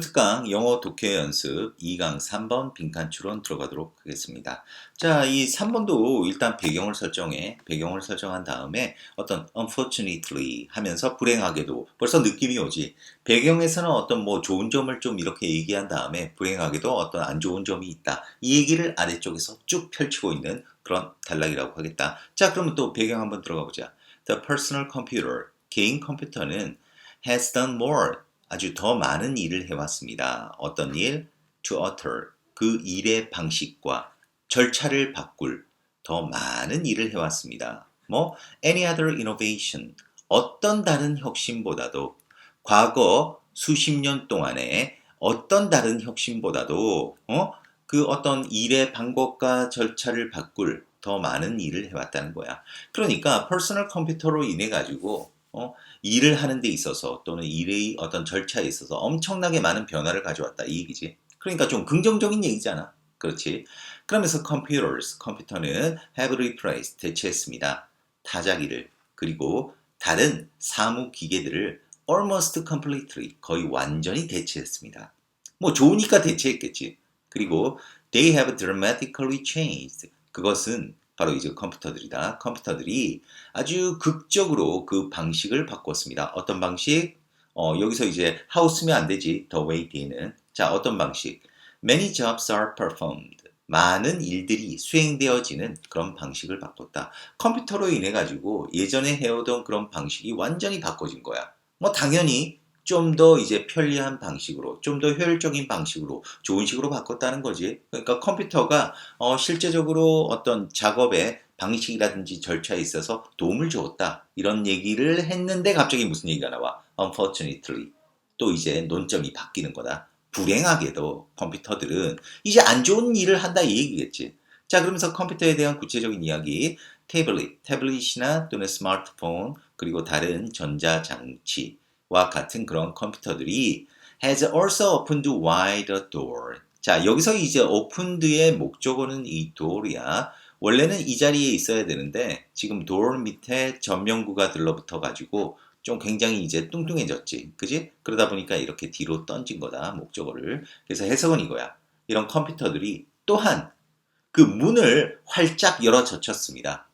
특강 영어 독해 연습 2강 3번 빈칸 추론 들어가도록 하겠습니다. 자, 이 3번도 일단 배경을 설정해, 배경을 설정한 다음에 어떤 unfortunately 하면서 불행하게도 벌써 느낌이 오지. 배경에서는 어떤 뭐 좋은 점을 좀 이렇게 얘기한 다음에 불행하게도 어떤 안 좋은 점이 있다. 이 얘기를 아래쪽에서 쭉 펼치고 있는 그런 단락이라고 하겠다. 자, 그러면 또 배경 한번 들어가 보자. The personal computer, 개인 컴퓨터는 has done more 아주 더 많은 일을 해왔습니다. 어떤 일? To alter 그 일의 방식과 절차를 바꿀 더 많은 일을 해왔습니다. 뭐 any other innovation 어떤 다른 혁신보다도 과거 수십 년 동안에 어떤 다른 혁신보다도 어? 그 어떤 일의 방법과 절차를 바꿀 더 많은 일을 해왔다는 거야. 그러니까 퍼스널 컴퓨터로 인해 가지고 어? 일을 하는 데 있어서 또는 일의 어떤 절차에 있어서 엄청나게 많은 변화를 가져왔다 이 얘기지. 그러니까 좀 긍정적인 얘기잖아. 그렇지. 그러면서 computers, 컴퓨터는 have replaced, 대체했습니다. 타자기를 그리고 다른 사무 기계들을 almost completely, 거의 완전히 대체했습니다. 뭐 좋으니까 대체했겠지. 그리고 they have dramatically changed. 그것은 바로 이제 컴퓨터들이다. 컴퓨터들이 아주 극적으로 그 방식을 바꿨습니다. 어떤 방식? 어, 여기서 이제 how 쓰면 안 되지. the way 뒤에는. 자, 어떤 방식? Many jobs are performed. 많은 일들이 수행되어지는 그런 방식을 바꿨다. 컴퓨터로 인해 가지고 예전에 해오던 그런 방식이 완전히 바꿔진 거야. 뭐 당연히 좀 더 이제 편리한 방식으로, 좀 더 효율적인 방식으로, 좋은 식으로 바꿨다는 거지. 그러니까 컴퓨터가 어, 실제적으로 어떤 작업의 방식이라든지 절차에 있어서 도움을 주었다. 이런 얘기를 했는데 갑자기 무슨 얘기가 나와? Unfortunately. 또 이제 논점이 바뀌는 거다. 불행하게도 컴퓨터들은 이제 안 좋은 일을 한다 이 얘기겠지. 자, 그러면서 컴퓨터에 대한 구체적인 이야기, 태블릿, 태블릿이나 또는 스마트폰, 그리고 다른 전자장치 와 같은 그런 컴퓨터들이 has also opened wide a door. 자, 여기서 이제 opened의 목적어는 이 door이야. 원래는 이 자리에 있어야 되는데 지금 door 밑에 전명구가 들러붙어 가지고 좀 굉장히 이제 뚱뚱해졌지. 그지? 그러다 보니까 이렇게 뒤로 던진 거다. 목적어를. 그래서 해석은 이거야. 이런 컴퓨터들이 또한 그 문을 활짝 열어 젖혔습니다.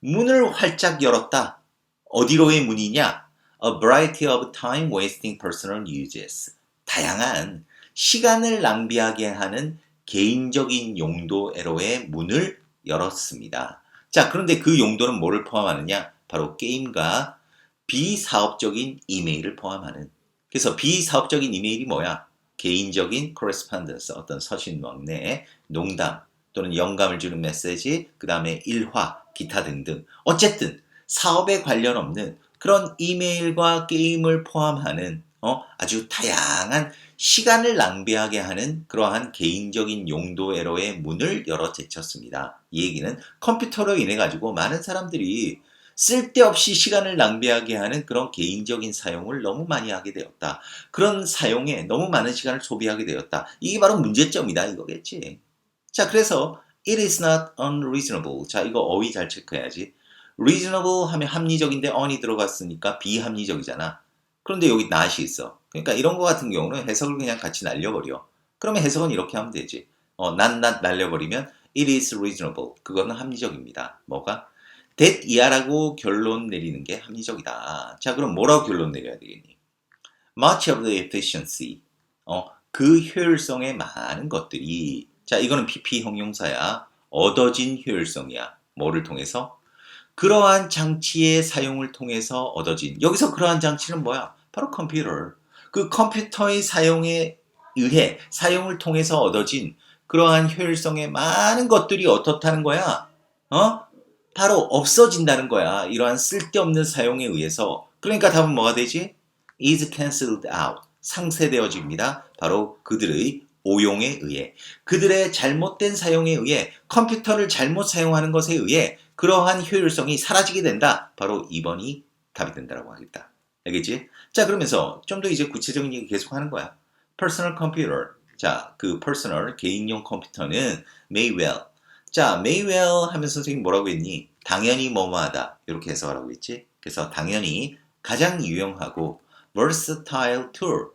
문을 활짝 열었다. 어디로의 문이냐? A variety of time wasting personal uses. 다양한 시간을 낭비하게 하는 개인적인 용도에로의 문을 열었습니다. 자, 그런데 그 용도는 뭐를 포함하느냐? 바로 게임과 비사업적인 이메일을 포함하는. 그래서 비사업적인 이메일이 뭐야? 개인적인 correspondence, 어떤 서신왕래, 농담 또는 영감을 주는 메시지, 그 다음에 일화, 기타 등등. 어쨌든 사업에 관련 없는 그런 이메일과 게임을 포함하는 어, 아주 다양한 시간을 낭비하게 하는 그러한 개인적인 용도에로의 문을 열어 제쳤습니다. 이 얘기는 컴퓨터로 인해 가지고 많은 사람들이 쓸데없이 시간을 낭비하게 하는 그런 개인적인 사용을 너무 많이 하게 되었다. 그런 사용에 너무 많은 시간을 소비하게 되었다. 이게 바로 문제점이다 이거겠지. 자, 그래서 it is not unreasonable. 자, 이거 어휘 잘 체크해야지. Reasonable 하면 합리적인데 on이 들어갔으니까 비합리적이잖아. 그런데 여기 not이 있어. 그러니까 이런 거 같은 경우는 해석을 그냥 같이 날려버려. 그러면 해석은 이렇게 하면 되지. 어, not not 날려버리면 it is reasonable. 그거는 합리적입니다. 뭐가? that 이하라고 결론 내리는 게 합리적이다. 자, 그럼 뭐라고 결론 내려야 되겠니? Much of the efficiency. 어, 그 효율성의 많은 것들이 자, 이거는 PP 형용사야. 얻어진 효율성이야. 뭐를 통해서? 그러한 장치의 사용을 통해서 얻어진. 여기서 그러한 장치는 뭐야? 바로 컴퓨터. 그 컴퓨터의 사용에 의해 사용을 통해서 얻어진 그러한 효율성의 많은 것들이 어떻다는 거야? 어? 바로 없어진다는 거야. 이러한 쓸데없는 사용에 의해서. 그러니까 답은 뭐가 되지? is cancelled out. 상쇄되어집니다. 바로 그들의 오용에 의해. 그들의 잘못된 사용에 의해 컴퓨터를 잘못 사용하는 것에 의해 그러한 효율성이 사라지게 된다. 바로 2번이 답이 된다라고 하겠다. 알겠지? 자, 그러면서 좀 더 이제 구체적인 얘기 계속 하는 거야. personal computer. 자, 그 personal 개인용 컴퓨터는 may well. 자, may well 하면서 선생님 뭐라고 했니? 당연히 뭐뭐하다. 이렇게 해석하라고 했지. 그래서 당연히 가장 유용하고 versatile tool.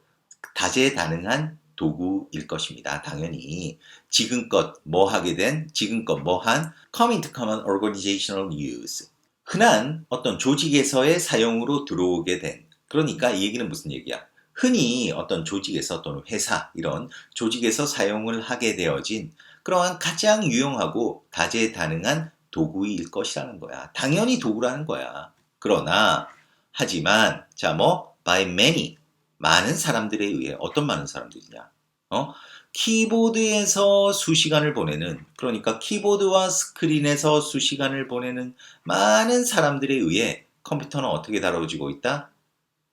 다재다능한 도구일 것입니다. 당연히 지금껏 뭐 하게 된 지금껏 뭐한 come into common organizational use 흔한 어떤 조직에서의 사용으로 들어오게 된 그러니까 이 얘기는 무슨 얘기야? 흔히 어떤 조직에서 또는 회사 이런 조직에서 사용을 하게 되어진 그러한 가장 유용하고 다재다능한 도구일 것이라는 거야. 당연히 도구라는 거야. 그러나 하지만 자 뭐 by many 많은 사람들에 의해 어떤 많은 사람들이냐? 어? 키보드에서 수시간을 보내는 그러니까 키보드와 스크린에서 수시간을 보내는 많은 사람들에 의해 컴퓨터는 어떻게 다뤄지고 있다?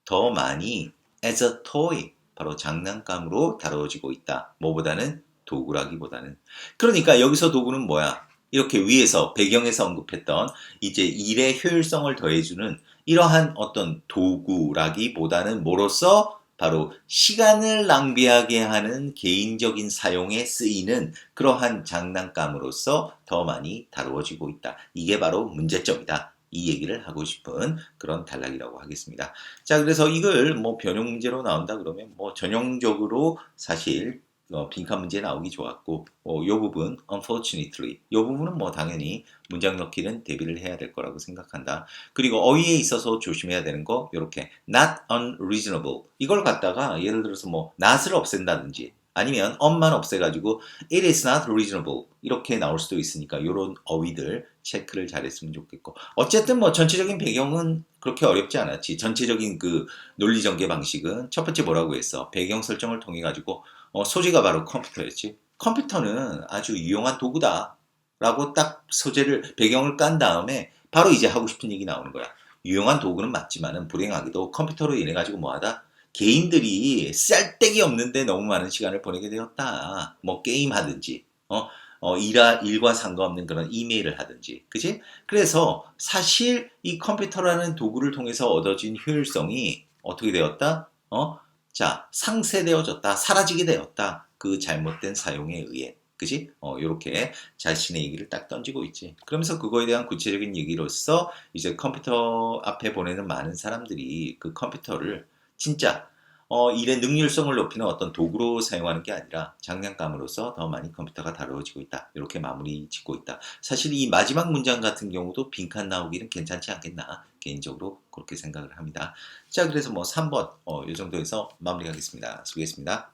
더 많이 as a toy 바로 장난감으로 다뤄지고 있다. 뭐보다는 도구라기보다는 그러니까 여기서 도구는 뭐야? 이렇게 위에서 배경에서 언급했던 이제 일의 효율성을 더해주는 이러한 어떤 도구라기보다는 뭐로서 바로 시간을 낭비하게 하는 개인적인 사용에 쓰이는 그러한 장난감으로서 더 많이 다루어지고 있다. 이게 바로 문제점이다. 이 얘기를 하고 싶은 그런 단락이라고 하겠습니다. 자, 그래서 이걸 뭐 변형 문제로 나온다 그러면 뭐 전형적으로 사실 어, 빈칸 문제 나오기 좋았고 어, 이 부분 unfortunately 이 부분은 뭐 당연히 문장 넣기는 대비를 해야 될 거라고 생각한다. 그리고 어휘에 있어서 조심해야 되는 거 이렇게 not unreasonable. 이걸 갖다가 예를 들어서 뭐 not을 없앤다든지 아니면 on만 없애가지고 it is not reasonable 이렇게 나올 수도 있으니까 이런 어휘들 체크를 잘했으면 좋겠고. 어쨌든 뭐 전체적인 배경은 그렇게 어렵지 않았지. 전체적인 그 논리 전개 방식은 첫 번째 뭐라고 했어? 배경 설정을 통해 가지고 어, 소재가 바로 컴퓨터였지. 컴퓨터는 아주 유용한 도구다. 라고 딱 소재를, 배경을 깐 다음에 바로 이제 하고 싶은 얘기 나오는 거야. 유용한 도구는 맞지만은 불행하게도 컴퓨터로 인해 가지고 뭐하다? 개인들이 쌀데기 없는데 너무 많은 시간을 보내게 되었다. 뭐 게임 하든지, 어, 어, 일과, 일과 상관없는 그런 이메일을 하든지. 그지? 그래서 사실 이 컴퓨터라는 도구를 통해서 얻어진 효율성이 어떻게 되었다? 어? 자, 상쇄되어졌다, 사라지게 되었다. 그 잘못된 사용에 의해. 그지? 어, 요렇게 자신의 얘기를 딱 던지고 있지. 그러면서 그거에 대한 구체적인 얘기로서 이제 컴퓨터 앞에 보내는 많은 사람들이 그 컴퓨터를 진짜 어, 일의 능률성을 높이는 어떤 도구로 사용하는 게 아니라 장난감으로서 더 많이 컴퓨터가 다루어지고 있다. 이렇게 마무리 짓고 있다. 사실 이 마지막 문장 같은 경우도 빈칸 나오기는 괜찮지 않겠나. 개인적으로 그렇게 생각을 합니다. 자, 그래서 뭐 3번, 어, 이 정도에서 마무리하겠습니다. 수고했습니다.